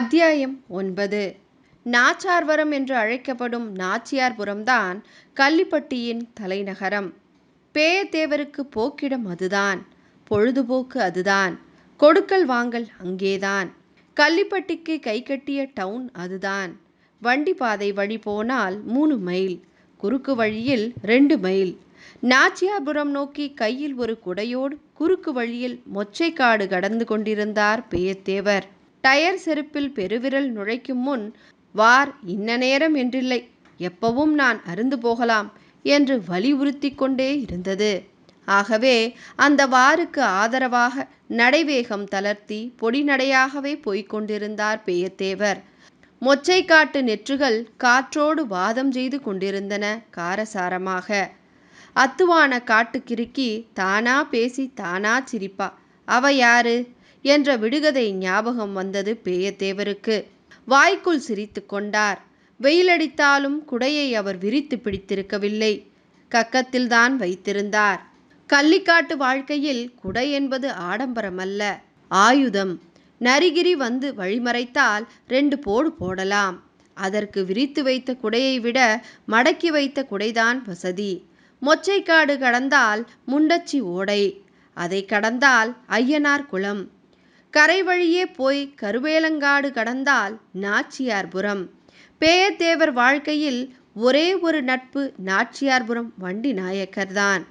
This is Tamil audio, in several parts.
அத்தியாயம் ஒன்பது. நாச்சார்வரம் என்று அழைக்கப்படும் நாச்சியார்புரம்தான் கள்ளிப்பட்டியின் தலைநகரம். பேயத்தேவருக்கு போக்கிடம் அதுதான். பொழுதுபோக்கு அதுதான். கொடுக்கல் வாங்கல் அங்கேதான். கள்ளிப்பட்டிக்கு கை கட்டிய டவுன் அதுதான். வண்டி பாதை வழி போனால் மூணு மைல். குறுக்கு வழியில் ரெண்டு மைல். நாச்சியார்புரம் நோக்கி கையில் ஒரு குடையோடு குறுக்கு வழியில் மொச்சைக்காடு கடந்து கொண்டிருந்தார் பேயத்தேவர். டயர் செருப்பில் பெருவிரல் நுழைக்கும் முன் வார் இன்ன நேரம் என்றில்லை. எப்பவும் நான் அருந்து போகலாம் என்று வலியுறுத்தி கொண்டே இருந்தது. ஆகவே அந்த வாருக்கு ஆதரவாக நடைவேகம் தளர்த்தி பொடிநடையாகவே போய்க் கொண்டிருந்தார் பேயத்தேவர் மொச்சைக்காட்டு நெற்றுகள் காற்றோடு வாதம் செய்து கொண்டிருந்தன காரசாரமாக. அத்துவான காட்டுக்கிருக்கி தானா பேசி தானா சிரிப்பா அவ யாரு? என்ற விடுகதை ஞாபகம் வந்தது பேயத்தேவருக்கு. வாய்க்குள் சிரித்து கொண்டார். வெயிலடித்தாலும் குடையை அவர் விரித்து பிடித்திருக்கவில்லை. கக்கத்தில்தான் வைத்திருந்தார். கள்ளிக்காட்டு வாழ்க்கையில் குடை என்பது ஆடம்பரமல்ல. ஆயுதம். நரிகிரி வந்து வழிமறைத்தால் ரெண்டு போடு போடலாம். அதற்கு விரித்து வைத்த குடையை விட மடக்கி வைத்த குடைதான் வசதி. மொச்சைக்காடு கடந்தால் முண்டச்சி ஓடை. அதை கடந்தால் ஐயனார் குளம். கரை வழியே போய் கருவேலங்காடு கடந்தால் நாச்சியார்புரம். பேயத்தேவர் வாழ்க்கையில் ஒரே ஒரு நட்பு நாச்சியார்புரம் வண்டி நாயக்கர்தான்.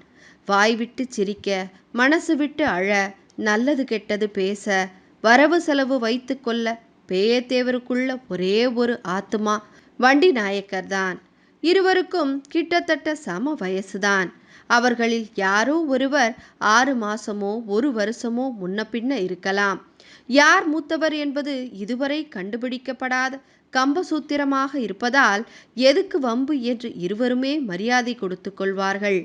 வாய் விட்டு சிரிக்க மனசு விட்டு அழ நல்லது கெட்டது பேச வரவு செலவு வைத்து கொள்ள பேயத்தேவருக்குள்ள ஒரே ஒரு ஆத்துமா வண்டி நாயக்கர்தான். இருவருக்கும் கிட்டத்தட்ட சம வயசுதான். அவர்களில் யாரோ ஒருவர் ஆறு மாசமோ ஒரு வருஷமோ முன்ன பின்ன இருக்கலாம். யார் மூத்தவர் என்பது இதுவரை கண்டுபிடிக்கப்படாத கம்பசூத்திரமாக இருப்பதால் எதுக்கு வம்பு என்று இருவருமே மரியாதை கொடுத்து கொள்வார்கள்.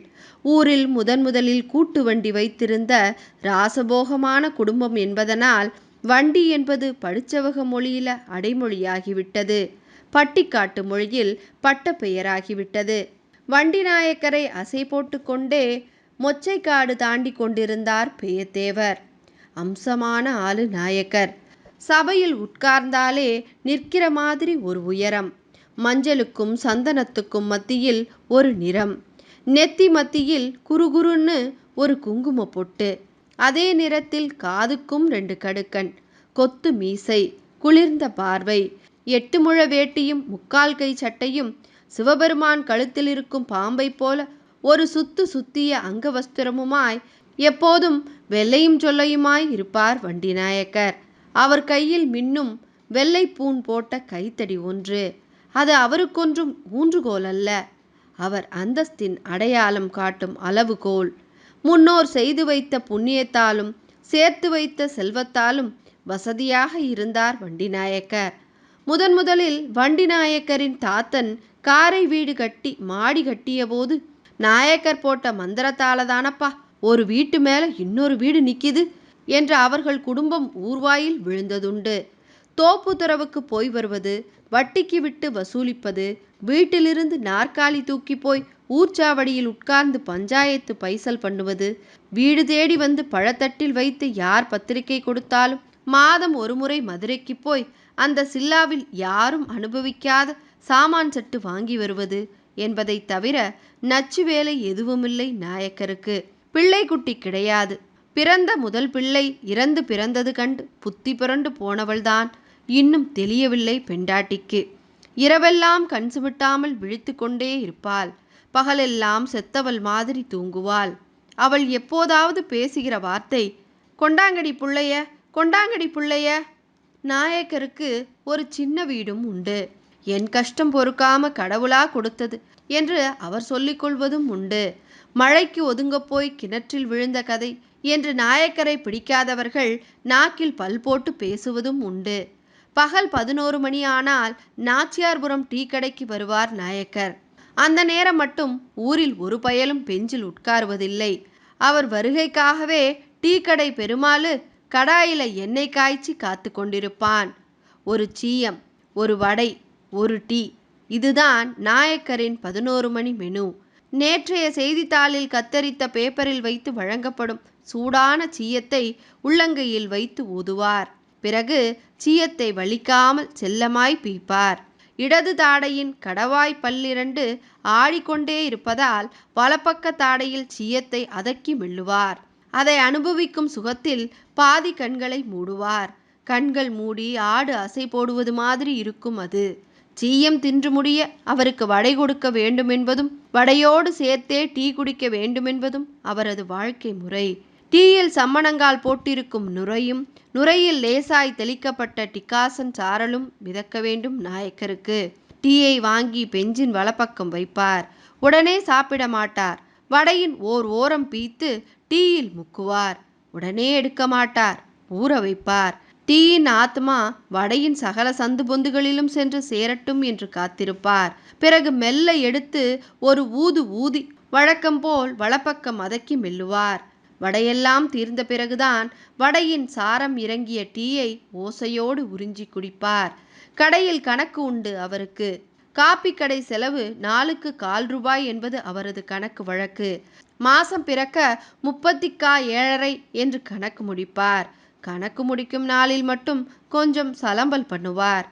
ஊரில் முதன் முதலில் கூட்டு வண்டி வைத்திருந்த ராசபோகமான குடும்பம் என்பதனால் வண்டி என்பது படிச்சவக மொழியில அடைமொழியாகிவிட்டது. பட்டிக்காட்டு மொழியில் பட்ட பெயராகிவிட்டது வண்டி நாயக்கரை அசை போட்டு கொண்டே மொச்சைக்காடு தாண்டி கொண்டிருந்தார் பேயத்தேவர் அம்சமான ஆளு நாயக்கர் சபையில் உட்கார்ந்தாலே நிற்கிற மாதிரி ஒரு உயரம். மஞ்சளுக்கும் சந்தனத்துக்கும் மத்தியில் ஒரு நிறம். நெத்தி மத்தியில் குறுகுறுன்னு ஒரு குங்கும பொட்டு. அதே நிறத்தில் காதுக்கும் ரெண்டு கடுக்கன். கொத்து மீசை குளிர்ந்த பார்வை. எட்டு முழ வேட்டியும் முக்கால் கை சட்டையும் சிவபெருமான் கழுத்தில் இருக்கும் பாம்பை போல ஒரு சுத்து சுத்திய அங்கவஸ்திரமுமாய் எப்போதும் வெள்ளையும் சொல்லையுமாய் இருப்பார் வண்டிநாயக்கர் அவர் கையில் மின்னும் வெள்ளை பூண் போட்ட கைத்தடி ஒன்று. அது அவருக்கொன்றும் ஊன்றுகோல் அல்ல. அவர் அந்தஸ்தின் அடையாளம் காட்டும் அளவுகோல். முன்னோர் செய்து வைத்த புண்ணியத்தாலும் சேர்த்து வைத்த செல்வத்தாலும் வசதியாக இருந்தார் வண்டிநாயக்கர் முதன் முதலில் வண்டிநாயக்கரின் தாத்தன் காரை வீடு கட்டி மாடி கட்டியபோது நாயக்கர் போட்ட மந்திரத்தால தானப்பா ஒரு வீட்டு மேல இன்னொரு வீடு நிக்கிது என்று அவர்கள் குடும்பம் ஊர்வாயில் விழுந்ததுண்டு. தோப்பு துறவுக்கு போய் வருவது வட்டிக்கு விட்டு வசூலிப்பது வீட்டிலிருந்து நாற்காலி தூக்கி போய் ஊர்ச்சாவடியில் உட்கார்ந்து பஞ்சாயத்து பைசல் பண்ணுவது வீடு தேடி வந்து பழத்தட்டில் வைத்து யார் பத்திரிகை கொடுத்தாலும் மாதம் ஒரு முறை மதுரைக்கு போய் அந்த சில்லாவில் யாரும் அனுபவிக்காத சாமான் சட்டு வாங்கி வருவது என்பதை தவிர நச்சு வேலை எதுவுமில்லை நாயக்கருக்கு. பிள்ளைக்குட்டி கிடையாது. பிறந்த முதல் பிள்ளை இறந்து பிறந்தது கண்டு புத்தி புரண்டு போனவள்தான். இன்னும் தெளியவில்லை பெண்டாட்டிக்கு. இரவெல்லாம் கண் சுமிட்டாமல் விழித்து கொண்டே இருப்பாள். பகலெல்லாம் செத்தவள் மாதிரி தூங்குவாள். அவள் எப்போதாவது பேசுகிற வார்த்தை கொண்டாங்கடி புள்ளைய கொண்டாங்கடி புள்ளைய நாயக்கருக்கு ஒரு சின்ன வீடும் உண்டு. என் கஷ்டம் பொறுக்காம கடவுளா கொடுத்தது என்று அவர் சொல்லிக்கொள்வதும் உண்டு. மழைக்கு ஒதுங்கப் போய் கிணற்றில் விழுந்த கதை என்று நாயக்கரை பிடிக்காதவர்கள் நாக்கில் பல் போட்டு பேசுவதும் உண்டு. பகல் பதினோரு மணி ஆனால் நாச்சியார்புரம் டீ கடைக்கு வருவார் நாயக்கர். அந்த நேரம் மட்டும் ஊரில் ஒரு பயலும் பெஞ்சில் உட்காருவதில்லை. அவர் வருகைக்காகவே டீ கடை பெருமாளு கடாயில எண்ணெய் காய்ச்சி காத்து கொண்டிருப்பான். ஒரு சீயம் ஒரு வடை ஒரு டீ. இதுதான் நாயக்கரின் பதினோரு மணி மெனு. நேற்றைய செய்தித்தாளில் கத்தரித்த பேப்பரில் வைத்து வழங்கப்படும் சூடான சீயத்தை உள்ளங்கையில் வைத்து ஊதுவார். பிறகு சீயத்தை வலிக்காமல் செல்லமாய் பீப்பார். இடது தாடையின் கடவாய் பல்லிரண்டு ஆடிக்கொண்டே இருப்பதால் வலப்பக்க தாடையில் சீயத்தை அதக்கி மெல்லுவார். அதை அனுபவிக்கும் சுகத்தில் பாதி கண்களை மூடுவார். கண்கள் மூடி ஆடு அசை போடுவது மாதிரி இருக்கும் அது. சீயம் தின்று முடிய அவருக்கு வடை கொடுக்க வேண்டுமென்பதும் வடையோடு சேர்த்தே டீ குடிக்க வேண்டுமென்பதும் அவரது வாழ்க்கை முறை. டீயில் சம்மணங்கால் போட்டிருக்கும் நுரையும் நுரையில் லேசாய் தெளிக்கப்பட்ட டிக்காசன் சாரலும் மிதக்க வேண்டும் நாயக்கருக்கு. டீயை வாங்கி பெஞ்சின் வலப்பக்கம் வைப்பார். உடனே சாப்பிட மாட்டார். வடையின் ஓர் ஓரம் பீத்து டீயில் முக்குவார். உடனே எடுக்க மாட்டார். ஊற வைப்பார். டீயின் ஆத்மா வடையின் சகல சந்து பொந்துகளிலும் சென்று சேரட்டும் என்று காத்திருப்பார். பிறகு மெல்ல எடுத்து ஒரு ஊது ஊதி வழக்கம் போல் வலப்பக்கம் மதக்கி மெல்லுவார். வடையெல்லாம் தீர்ந்த பிறகுதான் வடையின் சாரம் இறங்கிய டீயை ஓசையோடு உறிஞ்சி குடிப்பார். கடையில் கணக்கு உண்டு அவருக்கு. காப்பி கடை செலவு நாளுக்கு கால் ரூபாய் என்பது அவரது கணக்கு வழக்கு. மாசம் பிறக்க முப்பத்திக்கா ஏழரை என்று கணக்கு முடிப்பார். கணக்கு முடிக்கும் நாளில் மட்டும் கொஞ்சம் சலம்பல் பண்ணுவார்.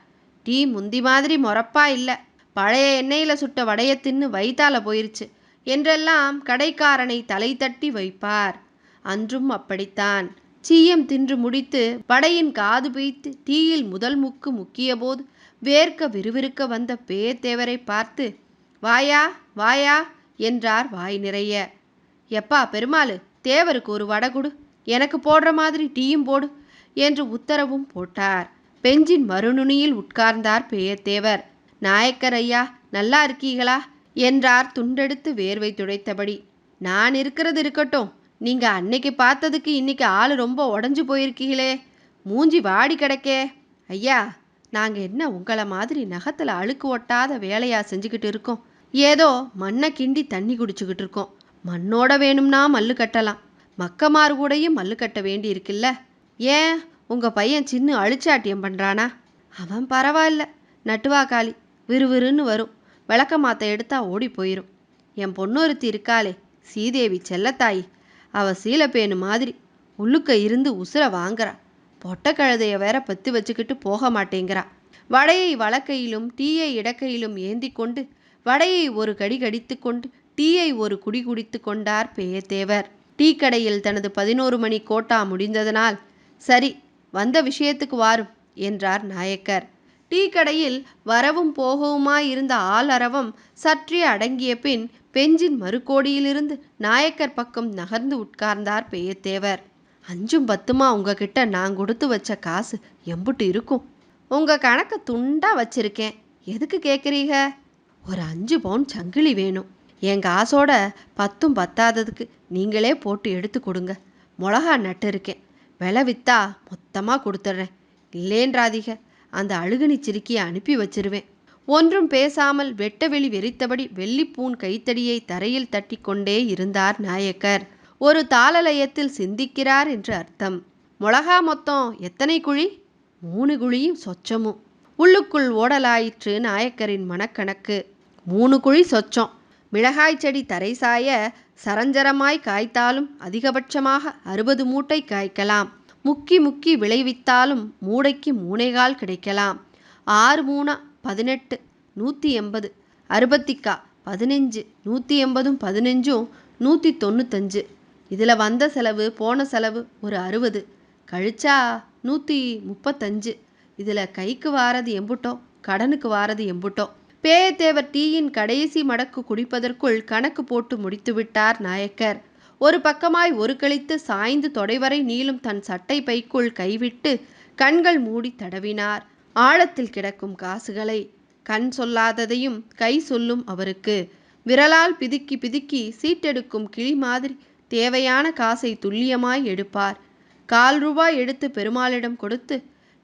டீ முந்தி மாதிரி மொறப்பா இல்லை. பழைய எண்ணெயில் சுட்ட வடைய தின்னு வயித்தால போயிருச்சு என்றெல்லாம் கடைக்காரனை தலை தட்டி வைப்பார். அன்றும் அப்படித்தான். சீயம் தின்று முடித்து வடையின் காது பீய்த்து டீயில் முதல் முக்கு முக்கியபோது வேர்க்க விறுவிறுக்க வந்த பேத்தேவரை பார்த்து வாயா வாயா என்றார் வாய் நிறைய. எப்பா பெருமாளு தேவருக்கு ஒரு வடை கொடு. எனக்கு போடுற மாதிரி டீயும் போடு என்று உத்தரவும் போட்டார். பெஞ்சின் மறுநுனியில் உட்கார்ந்தார் பெயத்தேவர் நாயக்கர் ஐயா நல்லா இருக்கீங்களா என்றார் துண்டெடுத்து வேர்வை துடைத்தபடி. நான் இருக்கிறது இருக்கட்டும். நீங்க அன்னைக்கு பார்த்ததுக்கு இன்னைக்கு ஆள் ரொம்ப உடஞ்சு போயிருக்கீங்களே. மூஞ்சி வாடி கிடக்கே. ஐயா நாங்க என்ன உங்களை மாதிரி நகத்துல அழுக்கு ஒட்டாத வேலையா செஞ்சுக்கிட்டு இருக்கோம். ஏதோ மண்ணை கிண்டி தண்ணி குடிச்சுக்கிட்டு இருக்கோம். மண்ணோட வேணும்னா மல்லு கட்டலாம். மக்கமார் கூடயும் மல்லு கட்ட வேண்டி இருக்குல்ல ஏன்? உங்கள் பையன் சின்ன அழிச்சாட்டியம் பண்ணுறானா அவன் பரவாயில்ல. நட்டுவாக்காளி விறுவிறுன்னு வரும். விளக்க மாத்த எடுத்தா ஓடி போயிடும் என் பொண்ணொருத்தி இருக்காளே. சீதேவி செல்லத்தாயி. அவ சீலப்பேனு மாதிரி. உள்ளுக்க இருந்து உசுர வாங்குறா. பொட்டை கழுதைய வேற பத்து வச்சுக்கிட்டு போக மாட்டேங்கிறா. வடையை வழக்கையிலும் டீயை இடக்கையிலும் ஏந்தி கொண்டு வடையை ஒரு கடி கடித்து கொண்டு டீயை ஒரு குடி குடித்து கொண்டார் பேயத்தேவர் டீ கடையில் தனது பதினோரு மணி கோட்டா முடிந்ததனால் சரி வந்த விஷயத்துக்கு வாரும் என்றார் நாயக்கர். டீ கடையில் வரவும் போகவுமாய் இருந்த ஆள் சற்றே அடங்கிய பின் பெஞ்சின் மறுகோடியிலிருந்து நாயக்கர் பக்கம் நகர்ந்து உட்கார்ந்தார் பேயத்தேவர் அஞ்சும் பத்துமா உங்ககிட்ட நான் கொடுத்து வச்ச காசு எம்புட்டு இருக்கும். உங்க கணக்க துண்டா வச்சிருக்கேன். எதுக்கு கேட்குறீங்க ஒரு அஞ்சு பவுன் சங்கிலி வேணும். என் காசோட பத்தும் பத்தாததுக்கு நீங்களே போட்டு எடுத்து கொடுங்க. மிளகா நட்டு இருக்கேன். விலை வித்தா மொத்தமாக கொடுத்துட்றேன். இல்லேன்றாதீங்க அந்த அழுகுனி சிறுக்கியை அனுப்பி வச்சிருவேன். ஒன்றும் பேசாமல் வெட்ட வெளி வெறித்தபடி வெள்ளிப்பூன் கைத்தடியை தரையில் தட்டி கொண்டே இருந்தார் நாயக்கர். ஒரு தாளலயத்தில் சிந்திக்கிறார் என்று அர்த்தம். மிளகா மொத்தம் எத்தனை குழி? மூணு குழியும் சொச்சமும். உள்ளுக்குள் ஓடலாயிற்று நாயக்கரின் மனக்கணக்கு. மூணு குழி சொச்சம். மிளகாய் செடி தரை சாய சரஞ்சரமாய் காய்த்தாலும் அதிகபட்சமாக அறுபது மூட்டை காய்க்கலாம். முக்கி முக்கி விளைவித்தாலும் மூடைக்கு மூனைகால் கிடைக்கலாம். ஆறு மூணா பதினெட்டு நூற்றி எண்பது அறுபத்திக்கா பதினஞ்சு நூற்றி எண்பதும் பதினஞ்சும் நூற்றி தொண்ணூத்தஞ்சு. இதில் வந்த செலவு போன செலவு ஒரு அறுபது. கழிச்சா நூற்றி முப்பத்தஞ்சு. இதில் கைக்கு வாரது எம்புட்டோ கடனுக்கு வாரது எம்புட்டோ பேயத்தேவர் டீயின் கடைசி மடக்கு குடிப்பதற்குள் கணக்கு போட்டு முடித்துவிட்டார் நாயக்கர். ஒரு பக்கமாய் ஒரு கழித்து சாய்ந்து தொடைவரை நீளும் தன் சட்டை பைக்குள் கைவிட்டு கண்கள் மூடி தடவினார். ஆழத்தில் கிடக்கும் காசுகளை கண் சொல்லாததையும் கை சொல்லும் அவருக்கு. விரலால் பிதுக்கி பிதுக்கி சீட்டெடுக்கும் கிளி மாதிரி தேவையான காசை துல்லியமாய் எடுப்பார். கால் ரூபாய் எடுத்து பெருமாளிடம் கொடுத்து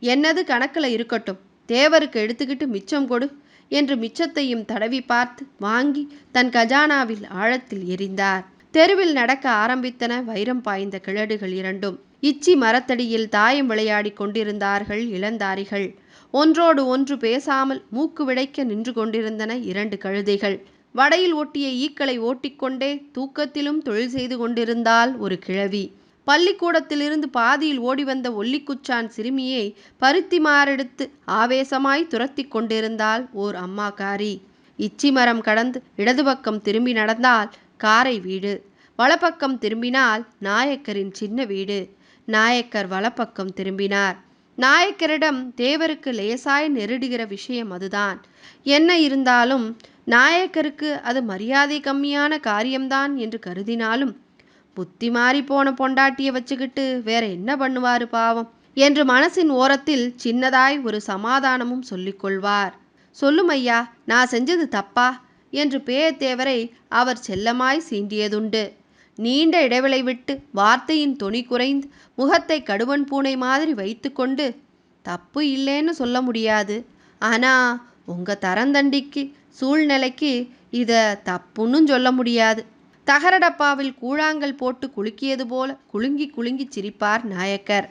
என்னது கணக்கில் இருக்கட்டும். தேவருக்கு எடுத்துக்கிட்டு மிச்சம் கொடு. என்று மிச்சத்தையும் தடவி பார்த்து வாங்கி தன் கஜானாவில் ஆழத்தில் எரிந்தார். தெருவில் நடக்க ஆரம்பித்தன வைரம் பாய்ந்த கிழடுகள் இரண்டும். இச்சி மரத்தடியில் தாயம் விளையாடி கொண்டிருந்தார்கள் இளந்தாரிகள். ஒன்றோடு ஒன்று பேசாமல் மூக்கு விடைக்க நின்று கொண்டிருந்தன இரண்டு கழுதைகள். வடையில் ஒட்டிய ஈக்களை ஓட்டிக்கொண்டே தூக்கத்திலும் தொழில் செய்து கொண்டிருந்தால் ஒரு கிழவி. பள்ளிக்கூடத்திலிருந்து பாதியில் ஓடி வந்த ஒல்லிக்குச்சான் சிறுமியை பருத்திமாரெடுத்து ஆவேசமாய் துரத்தி கொண்டிருந்தாள் ஓர் அம்மாக்காரி. இச்சி மரம் கடந்து இடது பக்கம் திரும்பி நடந்தால் காரை வீடு. வலப்பக்கம் திரும்பினால் நாயக்கரின் சின்ன வீடு. நாயக்கர் வலப்பக்கம் திரும்பினார். நாயக்கரிடம் தேவருக்கு லேசாய் நெருடுகிற விஷயம் அதுதான். என்ன இருந்தாலும் நாயக்கருக்கு அது மரியாதை கம்மியான காரியம்தான் என்று கருதினாலும் புத்தி மாறி போன பொண்டாட்டியை வச்சுக்கிட்டு வேற என்ன பண்ணுவாரு பாவம்? என்று மனசின் ஓரத்தில் சின்னதாய் ஒரு சமாதானமும் சொல்லிக் கொள்வார். சொல்லும் ஐயா நான் செஞ்சது தப்பா? என்று பேயத்தேவரை அவர் செல்லமாய் சீண்டியதுண்டு. நீண்ட இடைவெளி விட்டு வார்த்தையின் தொனி குறைந்து முகத்தை கடுவன் பூனை மாதிரி வைத்துக்கொண்டு தப்பு இல்லைன்னு சொல்ல முடியாது. ஆனா உங்க தரந்தண்டிக்கு சூழ்நிலைக்கு இத தப்புன்னு சொல்ல முடியாது. தகர டப்பாவில் கூழாங்கல் போட்டு குலுக்கியது போல குலுங்கி குலுங்கி சிரிப்பார் நாயக்கர்.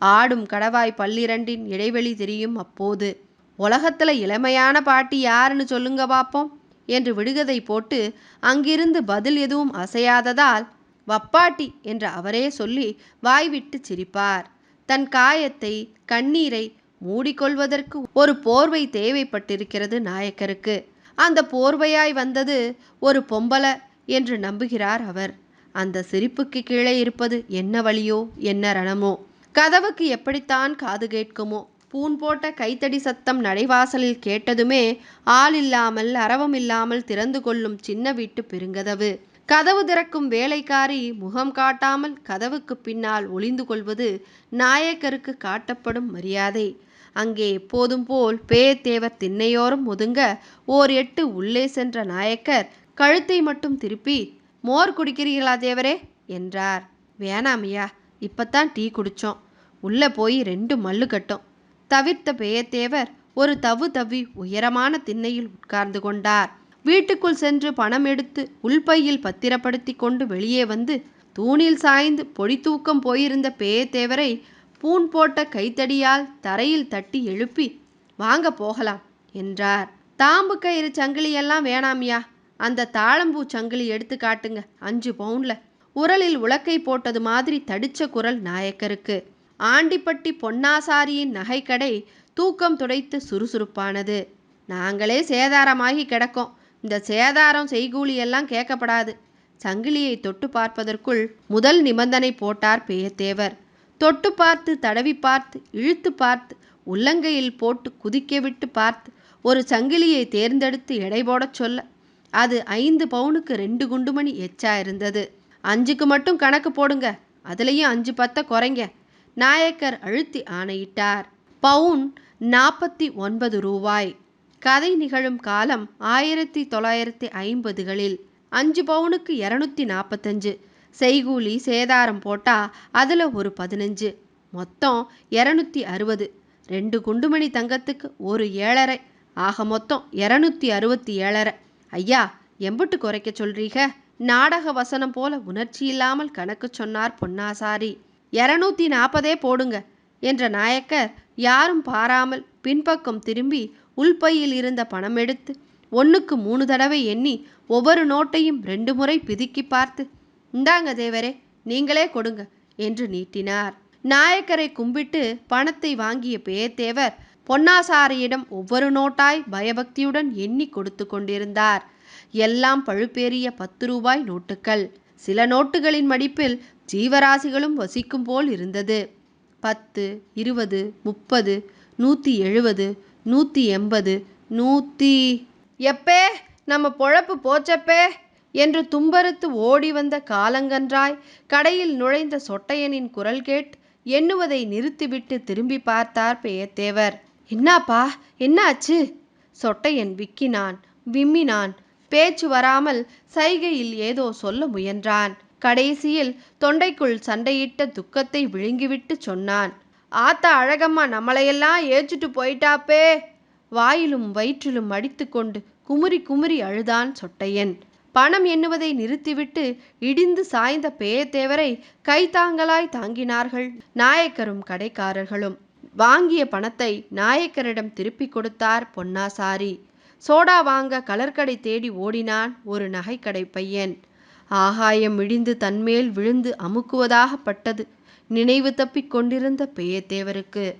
ஆடும் கடவாய் பல்லிரண்டின் இடைவெளி தெரியும் அப்போது. உலகத்துல இளமையான பாட்டி யாருன்னு சொல்லுங்க பார்ப்போம் என்று விடுகதை போட்டு அங்கிருந்து பதில் எதுவும் அசையாததால் வப்பாட்டி என்று அவரே சொல்லி வாய்விட்டு சிரிப்பார். தன் காயத்தை கண்ணீரை மூடிக்கொள்வதற்கு ஒரு போர்வை தேவைப்பட்டிருக்கிறது நாயக்கருக்கு. அந்த போர்வையாய் வந்தது ஒரு பொம்பளை என்று நம்புகிறார் அவர். அந்த சிரிப்புக்கு கீழே இருப்பது என்ன வழியோ என்ன ரணமோ? கதவுக்கு எப்படித்தான் காது கேட்குமோ? பூன் போட்ட கைத்தடி சத்தம் நடைவாசலில் கேட்டதுமே ஆள் இல்லாமல் அரவம் இல்லாமல் திறந்து கொள்ளும் சின்ன வீட்டு பெருங்கதவு. கதவு திறக்கும் வேலைக்காரி முகம் காட்டாமல் கதவுக்கு பின்னால் ஒளிந்து கொள்வது நாயக்கருக்கு காட்டப்படும் மரியாதை. அங்கே எப்போதும் போல் பேயத்தேவர் திண்ணையோரம் ஒதுங்க ஓர் எட்டு உள்ளே சென்ற நாயக்கர் கழுத்தை மட்டும் திருப்பி மோர் குடிக்கிறீர்களா தேவரே? என்றார். வேணாமையா இப்பத்தான் டீ குடித்தோம் உள்ளே போய் ரெண்டு மல்லு கட்டும். தவிர்த்த பேயத்தேவர் ஒரு தவு தவி உயரமான திண்ணையில் உட்கார்ந்து கொண்டார். வீட்டுக்குள் சென்று பணம் எடுத்து உள்பையில் பத்திரப்படுத்தி கொண்டு வெளியே வந்து தூணில் சாய்ந்து பொடி தூக்கம் போயிருந்த பேயத்தேவரை பூன் போட்ட கைத்தடியால் தரையில் தட்டி எழுப்பி வாங்க போகலாம் என்றார். தாம்பு கயிறு சங்கிலியெல்லாம் வேணாமியா? அந்த தாழம்பூ சங்கிலி எடுத்து காட்டுங்க அஞ்சு பவுன்ல. உரலில் உலக்கை போட்டது மாதிரி தடிச்ச குரல் நாயக்கருக்கு. ஆண்டிப்பட்டி பொன்னாசாரியின் நகைக்கடை தூக்கம் துடைத்து சுறுசுறுப்பானது. நாங்களே சேதாரமாகி கிடக்கோம். இந்த சேதாரம் செய்கூலி எல்லாம் கேட்கப்படாது. சங்கிலியை தொட்டு பார்ப்பதற்குள் முதல் நிபந்தனை போட்டார் பேயத்தேவர் தொட்டு பார்த்து தடவி பார்த்து இழுத்து பார்த்து உள்ளங்கையில் போட்டு குதிக்க விட்டு பார்த்து ஒரு சங்கிலியை தேர்ந்தெடுத்து எடை போடச் சொல்ல அது ஐந்து பவுனுக்கு ரெண்டு குண்டுமணி எச்சா இருந்தது. அஞ்சுக்கு மட்டும் கணக்கு போடுங்க. அதுலேயும் அஞ்சு பத்த குறைங்க. நாயக்கர் அழுத்தி ஆணையிட்டார். பவுன் நாற்பத்தி ஒன்பது ரூபாய். கதை நிகழும் காலம் ஆயிரத்தி தொள்ளாயிரத்தி ஐம்பதுகளில். அஞ்சு பவுனுக்கு இரநூத்தி நாற்பத்தஞ்சு செய்கூலி சேதாரம் போட்டா அதில் ஒரு பதினஞ்சு. மொத்தம் இரநூத்தி அறுபது. ரெண்டு குண்டுமணி தங்கத்துக்கு ஒரு ஏழரை. ஆக மொத்தம் இரநூத்தி அறுபத்தி ஏழரை. ஐயா எம்புட்டு குறைக்க சொல்றீக? நாடக வசனம் போல உணர்ச்சி இல்லாமல் கணக்கு சொன்னார் பொன்னாசாரி. இரநூத்தி நாற்பதே போடுங்க என்ற நாயக்கர் யாரும் பாராமல் பின்பக்கம் திரும்பி உள்பையில் இருந்த பணம் எடுத்து ஒன்றுக்கு மூணு தடவை எண்ணி ஒவ்வொரு நோட்டையும் ரெண்டு முறை பிதுக்கி பார்த்து இந்தாங்க தேவரே நீங்களே கொடுங்க என்று நீட்டினார். நாயக்கரை கும்பிட்டு பணத்தை வாங்கிய பேத்தேவர் பொன்னாசாரியிடம் ஒவ்வொரு நோட்டாய் பயபக்தியுடன் எண்ணி கொடுத்து கொண்டிருந்தார். எல்லாம் பழுப்பேறிய பத்து ரூபாய் நோட்டுகள் சில நோட்டுகளின் மடிப்பில் ஜீவராசிகளும் வசிக்கும் போல் இருந்தது. பத்து இருபது முப்பது நூற்றி எழுபது நூற்றி எண்பது நூற்றி எப்பே நம்ம பொழப்பு போச்சப்பே என்று தும்பறுத்து ஓடி வந்த காலங்கன்றாய் கடையில் நுழைந்த சொட்டையனின் குரல் கேட் எண்ணுவதை நிறுத்திவிட்டு திரும்பி பார்த்தார் பெயத்தேவர் என்னாப்பா? என்னாச்சு? சொட்டையன் விக்கினான் விம்மினான். பேச்சு வராமல் சைகையில் ஏதோ சொல்ல முயன்றான். கடைசியில் தொண்டைக்குள் சண்டையிட்ட துக்கத்தை விழுங்கிவிட்டு சொன்னான். ஆத்தா அழகம்மா நம்மளையெல்லாம் ஏச்சுட்டு போயிட்டாப்பே! வாயிலும் வயிற்றிலும் அடித்துக்கொண்டு குமுறி குமுறி அழுதான் சொட்டையன். பணம் எண்ணுவதை நிறுத்திவிட்டு இடிந்து சாய்ந்த பேயத்தேவரை கைத்தாங்கலாய் தாங்கினார்கள் நாயக்கரும் கடைக்காரர்களும். வாங்கிய பணத்தை நாயக்கரிடம் திருப்பி கொடுத்தார் பொன்னாசாரி. சோடா வாங்க கலர்கடை தேடி ஓடினான் ஒரு நகைக்கடை பையன். ஆகாயம் இடிந்து தன்மேல் விழுந்து அமுக்குவதாகப்பட்டது. நினைவு தப்பிக் கொண்டிருந்த பேயத்தேவருக்கு.